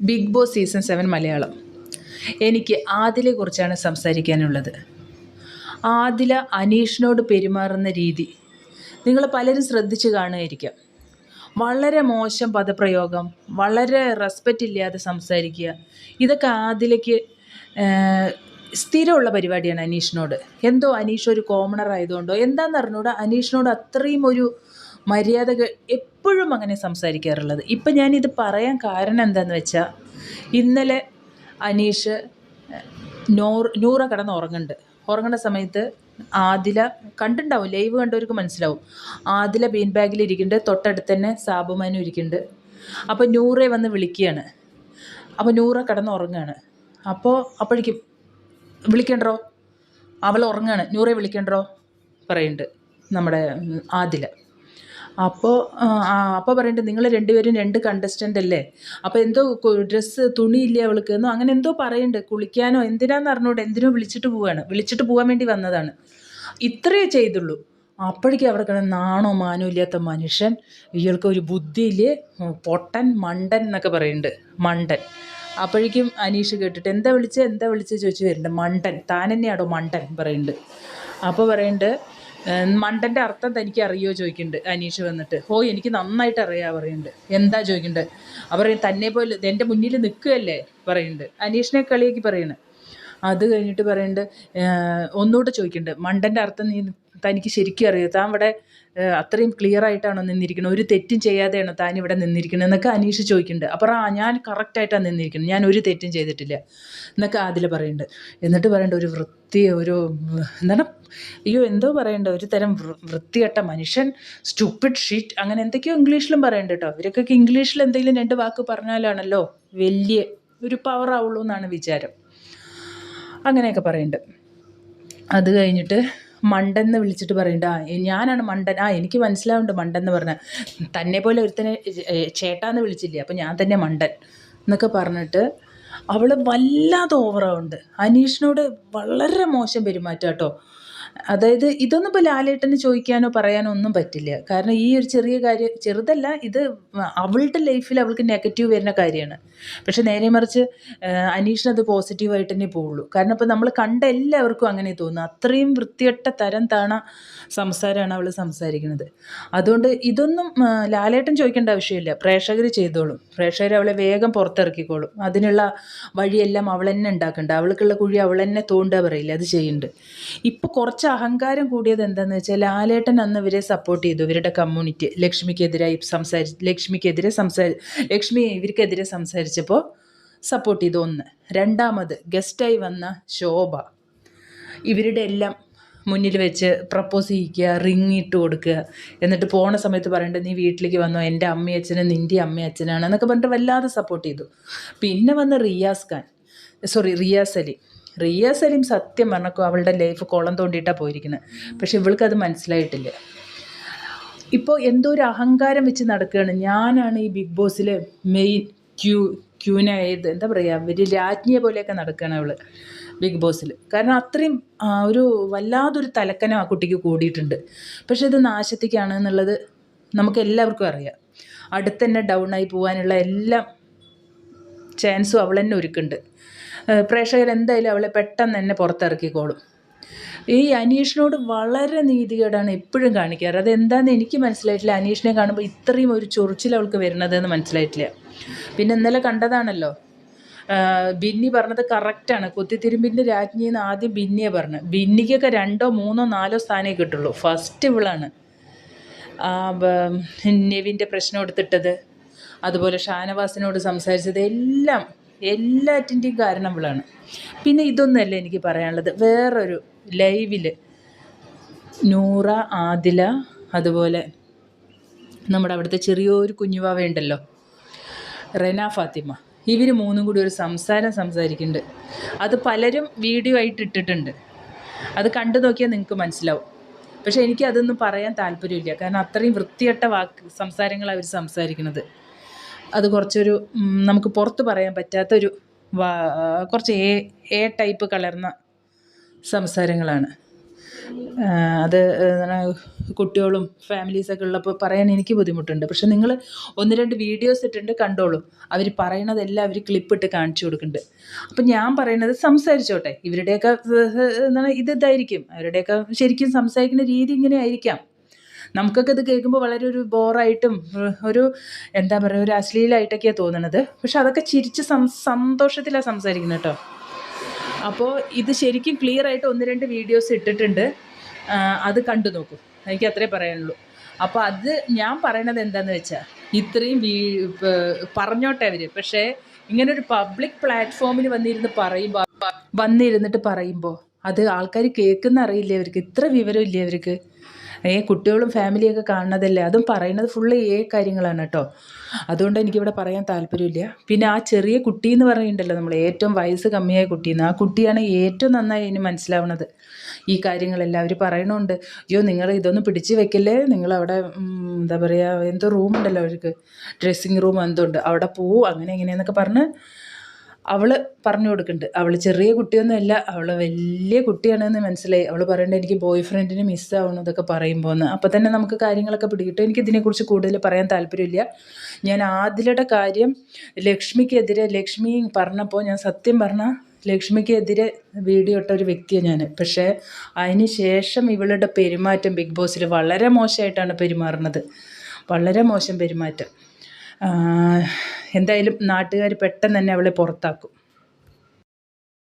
Big boss season seven Malayalam. എനിക്ക് ആദിലെ കുറിച്ചാണ് സംസാരിക്കാനുള്ളത്. ആദില അനീഷിനോട് പെരുമാറുന്ന രീതി നിങ്ങൾ പലരും ശ്രദ്ധിച്ച് കാണുമായിരിക്കാം. വളരെ മോശം പദപ്രയോഗം വളരെ റെസ്പെക്റ്റ് ഇല്ലാതെ സംസാരിക്കുക ഇതൊക്കെ ആദിലയ്ക്ക് സ്ഥിരമുള്ള പരിപാടിയാണ് അനീഷിനോട്. എന്തോ അനീഷ് ഒരു കോമണർ ആയതുകൊണ്ടോ എന്താണെന്ന് അറിഞ്ഞൂടാ അനീഷിനോട് അത്രയും ഒരു മര്യാദ എപ്പോഴും അങ്ങനെ സംസാരിക്കാറുള്ളത്. ഇപ്പം ഞാനിത് പറയാൻ കാരണം എന്താണെന്ന് വെച്ചാൽ ഇന്നലെ അനീഷ് നൂറ് നൂറ കിടന്ന് ഉറങ്ങുന്നുണ്ട് ഉറങ്ങുന്ന സമയത്ത് ആദില കണ്ടിട്ടുണ്ടാവും ലൈവ് കണ്ടവർക്ക് മനസ്സിലാവും. ആദില ബീൻ ബാഗിൽ ഇരിക്കുന്നുണ്ട് തൊട്ടടുത്ത് തന്നെ സാബുമാനും ഇരിക്കുന്നുണ്ട് അപ്പോൾ നൂറെ വന്ന് വിളിക്കുകയാണ് അപ്പോൾ നൂറ കിടന്ന് ഉറങ്ങുകയാണ് അപ്പോൾ അപ്പോഴേക്കും വിളിക്കണ്ടോ? അവൾ ഉറങ്ങുകയാണ് നൂറെ വിളിക്കണ്ടോ? പറയുന്നുണ്ട് നമ്മുടെ ആദില. അപ്പോൾ അപ്പോൾ പറയുന്നുണ്ട് നിങ്ങൾ രണ്ടുപേരും രണ്ട് കണ്ടസ്റ്റന്റ് അല്ലേ? അപ്പോൾ എന്തോ ഡ്രസ്സ് തുണിയില്ലേ അവൾക്ക്? എന്നോ അങ്ങനെ എന്തോ പറയുന്നുണ്ട് കുളിക്കാനോ എന്തിനാന്ന് അറിഞ്ഞൂടെ എന്തിനോ വിളിച്ചിട്ട് പോവാണ് വിളിച്ചിട്ട് പോകാൻ വേണ്ടി വന്നതാണ്. ഇത്രയേ ചെയ്തുള്ളൂ. അപ്പോഴേക്കും അവിടെ നാണോ മാനോ ഇല്ലാത്ത മനുഷ്യൻ ഇയാൾക്ക് ഒരു ബുദ്ധിയിൽ പൊട്ടൻ മണ്ടൻ എന്നൊക്കെ പറയുന്നുണ്ട് മണ്ടൻ. അപ്പോഴേക്കും അനീഷ് കേട്ടിട്ട് എന്താ വിളിച്ചത് എന്താ വിളിച്ചത് ചോദിച്ചു വരുന്നുണ്ട് മണ്ടൻ താൻ മണ്ടൻ? പറയുന്നുണ്ട് അപ്പോൾ പറയുന്നുണ്ട് "ഏഹ്, മണ്ടന്റെ അർത്ഥം തനിക്ക് അറിയോ ചോദിക്കുന്നുണ്ട് അനീഷ് വന്നിട്ട്. ഓ എനിക്ക് നന്നായിട്ട് അറിയാം പറയുന്നുണ്ട് എന്താ ചോദിക്കുന്നുണ്ട് അവർ തന്നെ പോലെ എന്റെ മുന്നിൽ നിൽക്കുകയല്ലേ? പറയുന്നുണ്ട് അനീഷിനെ കളിയാക്കി പറയുന്നത് അത് കഴിഞ്ഞിട്ട് പറയുന്നുണ്ട് "ഏഹ്, ഒന്നുകൂടെ ചോദിക്കുന്നുണ്ട് മണ്ടന്റെ അർത്ഥം നീ തനിക്ക് ശരിക്കും അറിയോ. താൻ ഇവിടെ അത്രയും ക്ലിയർ ആയിട്ടാണോ നിന്നിരിക്കുന്നത്? ഒരു തെറ്റും ചെയ്യാതെയാണോ താൻ ഇവിടെ നിന്നിരിക്കുന്നത്? എന്നൊക്കെ അനീഷ് ചോദിക്കുന്നുണ്ട്. അപ്പോൾ ആ ഞാൻ കറക്റ്റായിട്ടാണ് നിന്നിരിക്കുന്നത്. ഞാൻ ഒരു തെറ്റും ചെയ്തിട്ടില്ല. എന്നൊക്കെ ആദിൽ പറയുന്നുണ്ട്. എന്നിട്ട് പറയേണ്ട ഒരു വൃത്തി ഒരു എന്താണ്? അയ്യോ എന്തോ പറയണ്ട. ഒരു തരം വൃത്തികെട്ട മനുഷ്യൻ സ്റ്റുപ്പിഡ് ഷീറ്റ് അങ്ങനെ എന്തൊക്കെയോ ഇംഗ്ലീഷിലും പറയേണ്ട കേട്ടോ. ഇവരൊക്കെ ഇംഗ്ലീഷിൽ എന്തെങ്കിലും രണ്ട് വാക്ക് പറഞ്ഞാലാണല്ലോ വലിയ ഒരു പവർ ആവുള്ളൂ എന്നാണ് വിചാരം. അങ്ങനെയൊക്കെ പറയുന്നുണ്ട് അത് കഴിഞ്ഞിട്ട് മണ്ടൻ എന്ന് വിളിച്ചിട്ട് പറയണ്ട ഞാനാണ് മണ്ടൻ. ആ എനിക്ക് മനസ്സിലാവുന്നുണ്ട് മണ്ടെന്ന് പറഞ്ഞാൽ തന്നെ പോലെ ഒരുത്തനെ ചേട്ടാന്ന് വിളിച്ചില്ലേ അപ്പം ഞാൻ തന്നെ മണ്ടൻ എന്നൊക്കെ പറഞ്ഞിട്ട് അവൾ വല്ലാതെ ഓവറാവുന്നുണ്ട് അനീഷിനോട് വളരെ മോശം പെരുമാറ്റം കേട്ടോ അതായത് ഇതൊന്നും ഇപ്പോൾ ലാലേട്ടന് ചോദിക്കാനോ പറയാനോ ഒന്നും പറ്റില്ല. കാരണം ഈ ഒരു ചെറിയ കാര്യം ചെറുതല്ല ഇത് അവളുടെ ലൈഫിൽ അവൾക്ക് നെഗറ്റീവ് വരുന്ന കാര്യമാണ്. പക്ഷെ നേരെ മറിച്ച് അനീഷിന് അത് പോസിറ്റീവായിട്ട് തന്നെ പോവുള്ളൂ. കാരണം ഇപ്പോൾ നമ്മൾ കണ്ട എല്ലാവർക്കും അങ്ങനെ തോന്നും അത്രയും വൃത്തികെട്ട തരം താണ സംസാരമാണ് അവൾ സംസാരിക്കുന്നത്. അതുകൊണ്ട് ഇതൊന്നും ലാലേട്ടൻ ചോദിക്കേണ്ട ആവശ്യമില്ല. പ്രേക്ഷകർ ചെയ്തോളും. പ്രേക്ഷകർ അവളെ വേഗം പുറത്തിറക്കിക്കോളും. അതിനുള്ള വഴിയെല്ലാം അവൾ തന്നെ ഉണ്ടാക്കുന്നുണ്ട് അവൾക്കുള്ള കുഴി അവൾ തന്നെ തോണ്ടുക പറയില്ല. അത് ചെയ്യുന്നുണ്ട് ഇപ്പോൾ കുറച്ച് അഹങ്കാരം കൂടിയത് എന്താണെന്ന് വെച്ചാൽ ലാലേട്ടൻ അന്ന് ഇവരെ സപ്പോർട്ട് ചെയ്തു. ഇവരുടെ കമ്മ്യൂണിറ്റി ലക്ഷ്മിക്കെതിരായി സംസാരി ലക്ഷ്മിക്കെതിരെ സംസാരി ലക്ഷ്മി ഇവർക്കെതിരെ സംസാരിച്ചപ്പോൾ സപ്പോർട്ട് ചെയ്തു ഒന്ന്. രണ്ടാമത് ഗസ്റ്റായി വന്ന ശോഭ. ഇവരുടെ എല്ലാം മുന്നിൽ വെച്ച് പ്രപ്പോസ് ചെയ്യിക്കുക റിങ് ഇട്ട് കൊടുക്കുക. എന്നിട്ട് പോണ സമയത്ത് പറയേണ്ടത് നീ വീട്ടിലേക്ക് വന്നോ എന്റെ അമ്മയും അച്ഛനും നിന്റെ അമ്മയും അച്ഛനാണ് എന്നൊക്കെ പറഞ്ഞിട്ട് വല്ലാതെ സപ്പോർട്ട് ചെയ്തു. പിന്നെ വന്ന് റിയാസ് ഖാൻ. സോറി റിയാസ് സലീം റിയാസ് സലീം സത്യം പറഞ്ഞപ്പോൾ അവളുടെ ലൈഫ് കുളം തോണ്ടിയിട്ടാണ് പോയിരിക്കുന്നത് പക്ഷെ ഇവൾക്കത് മനസ്സിലായിട്ടില്ല. ഇപ്പോൾ എന്തോ ഒരു അഹങ്കാരം വെച്ച് നടക്കുകയാണ് ഞാനാണ് ഈ ബിഗ് ബോസിലെ മെയിൻ ക്യൂ ക്യൂനായത് എന്താ പറയുക ഒരു രാജ്ഞിയെ പോലെയൊക്കെ നടക്കുകയാണ് അവൾ ബിഗ് ബോസിൽ കാരണം അത്രയും ഒരു വല്ലാതൊരു തലക്കനം ആ കുട്ടിക്ക് കൂടിയിട്ടുണ്ട്. പക്ഷെ ഇത് നാശത്തേക്കാണ് എന്നുള്ളത് നമുക്ക് എല്ലാവർക്കും അറിയാം. അടുത്തന്നെ ഡൗൺ ആയി പോകാനുള്ള എല്ലാം ചാൻസും അവൾ തന്നെ ഒരുക്കുന്നുണ്ട്. പ്രേക്ഷകർ എന്തായാലും അവളെ പെട്ടെന്ന് തന്നെ പുറത്തിറക്കിക്കോളും. ഈ അനീഷിനോട് വളരെ നീതികേടാണ് എപ്പോഴും കാണിക്കാറ്. അതെന്താണെന്ന് എനിക്ക് മനസ്സിലായിട്ടില്ല. അനീഷിനെ കാണുമ്പോൾ ഇത്രയും ഒരു ചൊറിച്ചിൽ അവൾക്ക് വരുന്നതെന്ന് മനസ്സിലായിട്ടില്ല. പിന്നെ ഇന്നലെ കണ്ടതാണല്ലോ. ബിന്നി പറഞ്ഞത് കറക്റ്റാണ്. കുത്തിത്തിരുമ്പിന്റെ രാജ്ഞി എന്ന് ആദ്യം ബിന്നിയെ പറഞ്ഞു. ബിന്നിക്കൊക്കെ രണ്ടോ മൂന്നോ നാലോ സ്ഥാനമേ കിട്ടുള്ളൂ. ഫസ്റ്റ് ഇവളാണ്. നെവിന്റെ പ്രശ്നം എടുത്തിട്ടത്. അതുപോലെ ഷാനവാസിനോട് സംസാരിച്ചത് എല്ലാം എല്ലാറ്റിന്റെയും കാരണം ഇവളാണ്. പിന്നെ ഇതൊന്നുമല്ല എനിക്ക് പറയാനുള്ളത്. വേറൊരു ലൈവിൽ നൂറ ആദില അതുപോലെ നമ്മുടെ അവിടുത്തെ ചെറിയൊരു കുഞ്ഞുവാവ ഉണ്ടല്ലോ റെന ഫാത്തിമ. ഇവർ മൂന്നും കൂടി ഒരു സംസാരം സംസാരിക്കുന്നുണ്ട്. അത് പലരും വീഡിയോ ആയിട്ട് ഇട്ടിട്ടുണ്ട്. അത് കണ്ടു നോക്കിയാൽ നിങ്ങൾക്ക് മനസ്സിലാവും. പക്ഷേ എനിക്ക് അതൊന്നും പറയാൻ താല്പര്യമില്ല. കാരണം അത്രയും വൃത്തിയട്ട വാക്ക് സംസാരങ്ങൾ അവർ സംസാരിക്കുന്നത്. അത് കുറച്ചൊരു നമുക്ക് പുറത്ത് പറയാൻ പറ്റാത്തൊരു കുറച്ച് എ എ ടൈപ്പ് കലർന്ന സംസാരങ്ങളാണ്. അത് കുട്ടികളും ഫാമിലീസൊക്കെ ഉള്ളപ്പോൾ പറയാൻ എനിക്ക് ബുദ്ധിമുട്ടുണ്ട്. പക്ഷെ നിങ്ങൾ ഒന്ന് രണ്ട് വീഡിയോസ് ഇട്ടിട്ടുണ്ട് കണ്ടോളും. അവർ പറയണതെല്ലാം അവർ ക്ലിപ്പിട്ട് കാണിച്ചു കൊടുക്കുന്നുണ്ട് അപ്പം ഞാൻ പറയണത് സംസാരിച്ചോട്ടെ. ഇവരുടെയൊക്കെ ഇത് ഇതായിരിക്കും. അവരുടെയൊക്കെ ശരിക്കും സംസാരിക്കുന്ന രീതി ഇങ്ങനെ ആയിരിക്കാം. നമുക്കൊക്കെ ഇത് കേൾക്കുമ്പോൾ വളരെ ഒരു ബോറായിട്ടും ഒരു എന്താ പറയുക ഒരു അശ്ലീലമായിട്ടൊക്കെയാണ് തോന്നണത്. പക്ഷെ അതൊക്കെ ചിരിച്ച് സന്തോഷത്തിലാണ് സംസാരിക്കുന്നത് കേട്ടോ. അപ്പോൾ ഇത് ശരിക്കും ക്ലിയർ ആയിട്ട് ഒന്ന് രണ്ട് വീഡിയോസ് ഇട്ടിട്ടുണ്ട്. അത് കണ്ടു നോക്കൂ. എനിക്ക് അത്രേ പറയാനുള്ളൂ. അപ്പോൾ അത് ഞാൻ പറയണത് എന്താന്ന് വെച്ചാൽ ഇത്രയും വീ പറഞ്ഞോട്ടെ അവർ പക്ഷേ ഇങ്ങനെ ഒരു പബ്ലിക് പ്ലാറ്റ്ഫോമിൽ വന്നിരുന്ന് പറയുമ്പോൾ വന്നിരുന്നിട്ട് പറയുമ്പോൾ അത് ആൾക്കാർ കേൾക്കുന്ന അറിയില്ലേ അവർക്ക്? ഇത്ര വിവരമില്ലേ അവർക്ക്? കുട്ടികളും ഫാമിലിയൊക്കെ കാണുന്നതല്ലേ? അതും പറയുന്നത് ഫുള്ള് ഏ കാര്യങ്ങളാണ് കേട്ടോ. അതുകൊണ്ട് എനിക്കിവിടെ പറയാൻ താല്പര്യമില്ല. പിന്നെ ആ ചെറിയ കുട്ടി എന്ന് പറയുന്നുണ്ടല്ലോ നമ്മൾ ഏറ്റവും വയസ്സ് കമ്മിയായ കുട്ടിയെന്ന് ആ കുട്ടിയാണ് ഏറ്റവും നന്നായി അതിന് മനസ്സിലാവുന്നത്. ഈ കാര്യങ്ങളെല്ലാം അവർ പറയണുണ്ട്. അയ്യോ നിങ്ങൾ ഇതൊന്നും പിടിച്ച് വെക്കല്ലേ? നിങ്ങളവിടെ അവിടെ എന്താ പറയുക എന്തോ റൂമുണ്ടല്ലോ അവർക്ക്. ഡ്രസ്സിങ് റൂം എന്തോ ഉണ്ട്. അവിടെ പോവും അങ്ങനെ എങ്ങനെയെന്നൊക്കെ പറഞ്ഞ് അവൾ പറഞ്ഞു കൊടുക്കുന്നുണ്ട്. അവൾ ചെറിയ കുട്ടിയൊന്നുമല്ല അവൾ വലിയ കുട്ടിയാണെന്ന് മനസ്സിലായി. അവൾ പറയേണ്ടത് എനിക്ക് ബോയ് ഫ്രണ്ടിന് മിസ്സാവണം ഇതൊക്കെ പറയുമ്പോൾ എന്ന്. അപ്പോൾ തന്നെ നമുക്ക് കാര്യങ്ങളൊക്കെ പിടികിട്ടും. എനിക്ക് ഇതിനെക്കുറിച്ച് കൂടുതൽ പറയാൻ താല്പര്യമില്ല. ഞാൻ ആദിലയുടെ കാര്യം ലക്ഷ്മിക്കെതിരെ ലക്ഷ്മി പറഞ്ഞപ്പോൾ ഞാൻ സത്യം പറഞ്ഞാൽ ലക്ഷ്മിക്കെതിരെ വീഡിയോ ഇട്ട ഒരു വ്യക്തിയാണ് ഞാൻ പക്ഷേ അതിന് ശേഷം ഇവളുടെ പെരുമാറ്റം ബിഗ് ബോസിൽ വളരെ മോശമായിട്ടാണ് പെരുമാറുന്നത്. വളരെ മോശം പെരുമാറ്റം. എന്തായാലും നാട്ടുകാർ പെട്ടെന്ന് തന്നെ അവളെ പുറത്താക്കും.